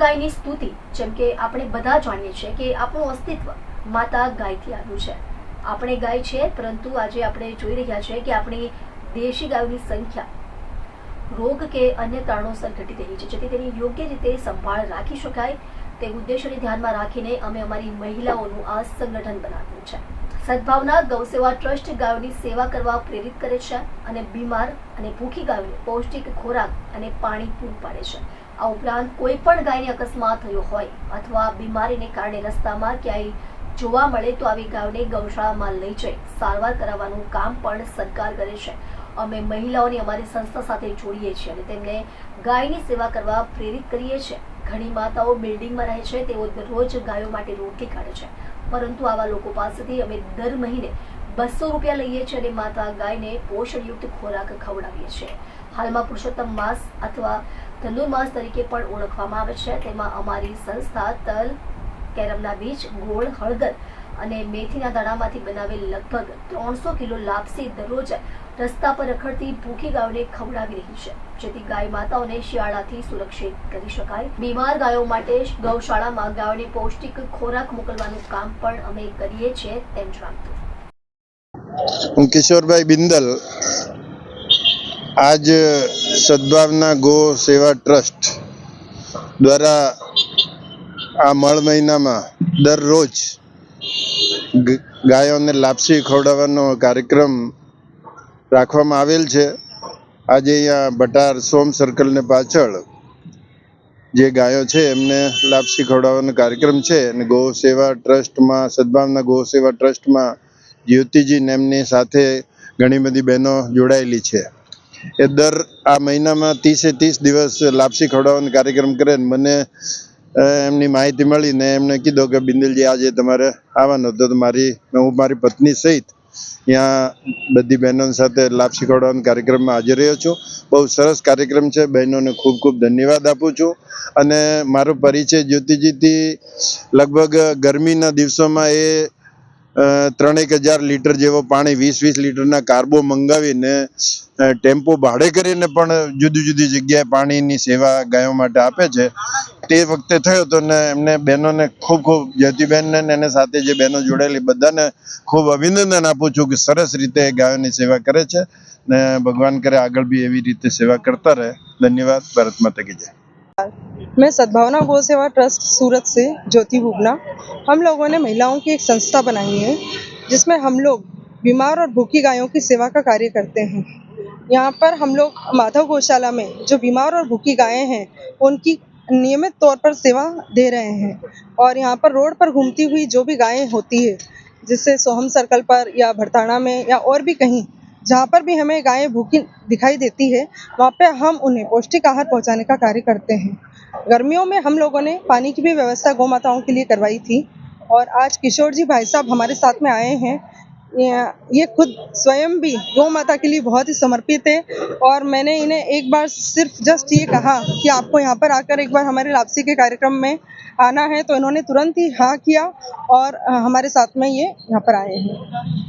ગાયની સ્તુતિ, જેમ કે આપણે બધા જાણીએ છીએ કે આપણું અસ્તિત્વ માતા ગાયથી આવ્યું છે. આપણે ગાય છે પરંતુ આજે આપણે જોઈ રહ્યા છીએ કે આપણી દેશી ગાયોની સંખ્યા રોગ કે અન્ય કારણોસર ઘટી રહી છે, જેથી તેની યોગ્ય રીતે સંભાળ રાખી શકાય તે ઉદ્દેશોને ધ્યાનમાં રાખીને અમે અમારી મહિલાઓનું આ સંગઠન બનાવ્યું છે. સદભાવના ગૌસેવા ટ્રસ્ટ ગાયોની સેવા કરવા પ્રેરિત કરે છે અને બીમાર અને ભૂખી ગાયોને પૌષ્ટિક ખોરાક અને પાણી પૂરું પાડે છે. આ ઉપરાંત કોઈ પણ ગાયને અકસ્માત થયો હોય અથવા બીમારીને કારણે રસ્તામાં ક્યાંય જોવા મળે તો આવી ગાયોને ગૌશાળામાં લઈ જઈ સારવાર કરાવવાનું કામ પણ સરકાર કરે છે. અમે મહિલાઓને અમારી સંસ્થા સાથે જોડીએ છીએ અને તેમને ગાયની સેવા કરવા પ્રેરિત કરીએ છીએ. ઘણી માતાઓ બિલ્ડિંગમાં રહે છે, તેઓ દરરોજ ગાયો માટે રોટલી કાઢે છે. પરંતુ આવા લોકો પાસેથી અમે દર મહિને બસો રૂપિયા લઈએ છીએ અને માતા ગાયને પોષણયુક્ત ખોરાક ખવડાવીએ છીએ. હાલમાં પુરુષોત્તમ માસ અથવા ધનુર માસ તરીકે પણ ઓળખવામાં આવે છે. તેમાં અમારી સંસ્થા તલ, કેરમના બીજ, ગોળ, હળદર અને મેથીના દાણામાંથી બનાવેલ લગભગ ત્રણસો કિલો લાપસી દરરોજ રસ્તા પર રખડતી ભૂખી ગાયોને ખવડાવી રહી છે. જેથી ગાય માતાઓને શિયાળાથી સુરક્ષિત કરી શકાય. બીમાર ગાયો માટે ગૌશાળામાં ગાયોને પૌષ્ટિક ખોરાક મોકલવાનું કામ પણ અમે કરીએ છીએ તેમ જણાવ્યું હું કિશોરભાઈ બિંદલ. આજ સદભાવના ગો સેવા ટ્રસ્ટ દ્વારા આ મળ મહિનામાં દરરોજ ગાયોને લાપસી ખવડાવવાનો કાર્યક્રમ રાખવામાં આવેલ છે. આજે અહીંયા ભટાર સોમ સર્કલને પાછળ જે ગાયો છે એમને લાપસી ખવડાવવાનો કાર્યક્રમ છે અને ગૌ સેવા ટ્રસ્ટમાં, સદભાવના ગૌ સેવા ટ્રસ્ટમાં જ્યોતિજી નેમની સાથે ઘણી બધી બહેનો જોડાયેલી છે. એ દર આ મહિનામાં ત્રીસે ત્રીસ દિવસ લાપસી ખવડાવવાનો કાર્યક્રમ કરે મને એમની માહિતી મળીને એમને કીધો કે બિંદલજી આજે તમારે આવવાનું તો મારી, હું મારી પત્ની સહિત ત્યાં બધી બહેનો સાથે લાપસી ખવડાવવાનો કાર્યક્રમમાં હાજર રહ્યો છું. બહુ સરસ કાર્યક્રમ છે. બહેનોને ખૂબ ખૂબ ધન્યવાદ આપું છું. અને મારો પરિચય જ્યોતિજીથી લગભગ ગરમીના દિવસોમાં એ ત્રણેક હજાર લીટર જેવો પાણી, વીસ વીસ લીટરના કાર્બો મંગાવીને ટેમ્પો ભાડે કરીને પણ જુદી જુદી જગ્યાએ પાણીની સેવા ગાયો માટે આપે છે. તે વખતે થયો હતો ને એમને બહેનોને ખૂબ ખૂબ જ્યોતિબેનને એને સાથે જે બહેનો જોડાયેલી બધાને ખૂબ અભિનંદન આપું છું કે સરસ રીતે ગાયોની સેવા કરે છે ને ભગવાન કરે આગળ બી એવી રીતે સેવા કરતા રહે. ધન્યવાદ. ભારત માતા કી જય. मैं सद्भावना गौ सेवा ट्रस्ट सूरत से ज्योति भुगना। हम लोगों ने महिलाओं की एक संस्था बनाई है, जिसमें हम लोग बीमार और भूखी गायों की सेवा का कार्य करते हैं। यहाँ पर हम लोग माधव गौशाला में जो बीमार और भूखी गायें हैं, उनकी नियमित तौर पर सेवा दे रहे हैं। और यहाँ पर रोड पर घूमती हुई जो भी गायें होती है, जिससे सोहम सर्कल पर या भरताना में या और भी कहीं जहाँ पर भी हमें गायें भूखी दिखाई देती है, वहाँ पे हम उन्हें पौष्टिक आहार पहुँचाने का कार्य करते हैं। गर्मियों में हम लोगों ने पानी की भी व्यवस्था गौ माताओं के लिए करवाई थी और आज किशोर जी भाई साहब हमारे साथ में आए हैं। ये- खुद स्वयं भी गौ माता के लिए बहुत ही समर्पित है और मैंने इन्हें एक बार सिर्फ़ जस्ट ये कहा कि आपको यहाँ पर आकर एक बार हमारे लापसी के कार्यक्रम में आना है तो इन्होंने तुरंत ही हाँ किया और हमारे साथ में ये यहाँ पर आए हैं।